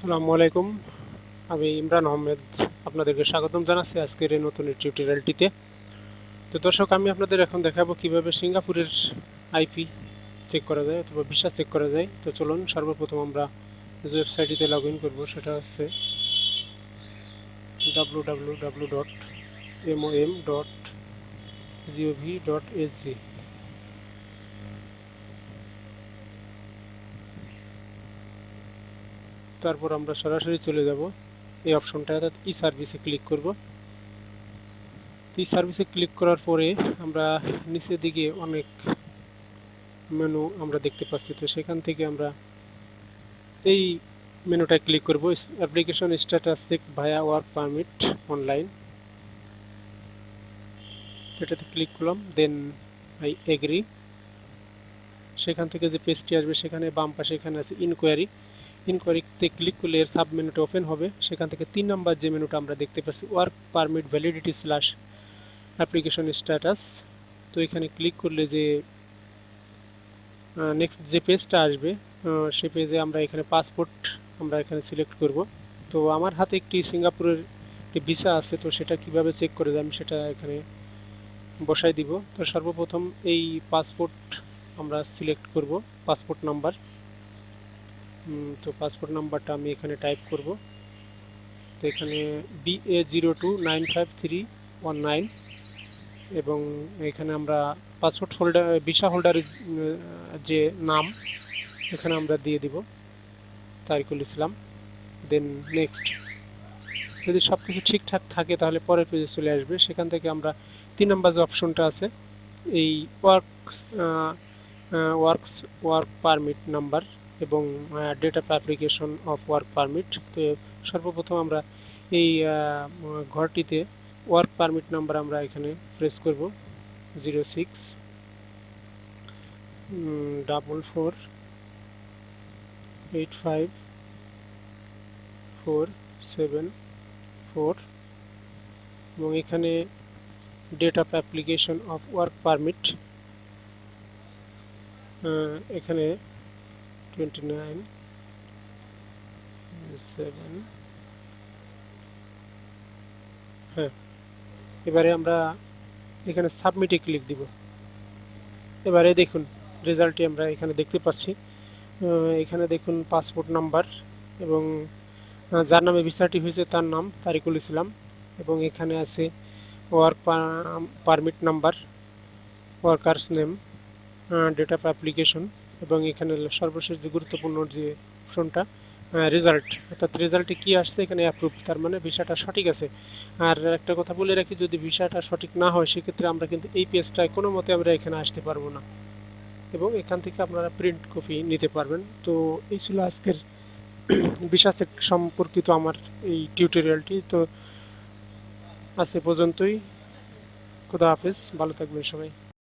আসসালামু আলাইকুম। আমি ইমরান আহমেদ, আপনাদেরকে স্বাগতম জানাচ্ছি আজকের এই নতুন টিউটোরিয়ালটিতে। তো দর্শক, আমি আপনাদের এখন দেখাবো কীভাবে সিঙ্গাপুরের আইপি চেক করা যায় অথবা ভিসা চেক করা যায়। তো চলুন, সর্বপ্রথম আমরা যে ওয়েবসাইটটিতে লগ ইন করব, সেটা হচ্ছে W W W dot MOM dot GOV dot SG তারপর আমরা সরাসরি চলে যাব। এই অপশনটা অর্থাৎ ই সার্ভিসে ক্লিক করব। ই সার্ভিসে ক্লিক করার পরে আমরা নিচের দিকে অনেক মেনু আমরা দেখতে পাচ্ছি। তো সেখান থেকে আমরা এই মেনুটায় ক্লিক করব। Application status check via work permit online. এটাতে ক্লিক করলাম, দেন আই এগ্রি। সেখান থেকে যে পেজটি আসবে, সেখানে বাম পাশে এখানে আছে ইনকোয়ারি ইনকোয়ারিতে ক্লিক করলে এর সাব মেনুটা ওপেন হবে। সেখান থেকে তিন নাম্বার যে মেনুটা আমরা দেখতে পাচ্ছি work permit validity slash application status তো এখানে ক্লিক করলে যে নেক্সট যে পেজটা আসবে সে পেজে আমরা এখানে পাসপোর্ট আমরা এখানে সিলেক্ট করব। তো আমার হাতে একটি সিঙ্গাপুরের একটি ভিসা আছে, তো সেটা কীভাবে চেক করে আমি সেটা এখানে বসাই দিব। তো সর্বপ্রথম এই পাসপোর্ট আমরা সিলেক্ট করব পাসপোর্ট নাম্বার তো পাসপোর্ট নাম্বারটা আমি এখানে টাইপ করব। তো এখানে B A zero two nine five three one nine এবং এখানে আমরা পাসপোর্ট হোল্ডার ভিসা হোল্ডারের যে নাম, এখানে আমরা দিয়ে দিব, তারিকুল ইসলাম। দেন নেক্সট যদি সব কিছু ঠিকঠাক থাকে তাহলে পরের পেজে চলে আসবে। সেখান থেকে আমরা তিন নম্বর যে অপশনটা আছে, এই work works work permit number এবং date of application of work permit তো সর্বপ্রথম আমরা এই ঘরটিতে ওয়ার্ক পারমিট নাম্বার আমরা এখানে প্রেস করব zero six double four eight five four seven four এবং এখানে date of application of work permit এখানে টোয়েন্টি নাইন সেভেন হ্যাঁ এবারে আমরা এখানে সাবমিটে ক্লিক দিব। এবারে দেখুন রেজাল্টটি আমরা এখানে দেখতে পাচ্ছি। এখানে দেখুন পাসপোর্ট নাম্বার এবং যার নামে ভিসাটি হয়েছে তার নাম তারিকুল ইসলাম এবং এখানে আছে work permit number workers name date of application এবং এখানে সর্বশেষ যে গুরুত্বপূর্ণ যে অপশনটা রেজাল্ট অর্থাৎ রেজাল্টে কী আসছে, এখানে অ্যাপ্রুভ তার মানে ভিসাটা সঠিক আছে। আর একটা কথা বলে রাখি, যদি ভিসাটা সঠিক না হয়, সেক্ষেত্রে আমরা কিন্তু এই পেজটায় কোনো মতে আমরা এখানে আসতে পারব না। এবং এখান থেকে আপনারা প্রিন্ট কপি নিতে পারবেন। তো এই ছিল আজকের ভিসা সম্পর্কিত আমার এই টিউটোরিয়ালটি তো আজ পর্যন্তই। খুদা হাফেজ। ভালো থাকবেন সবাই।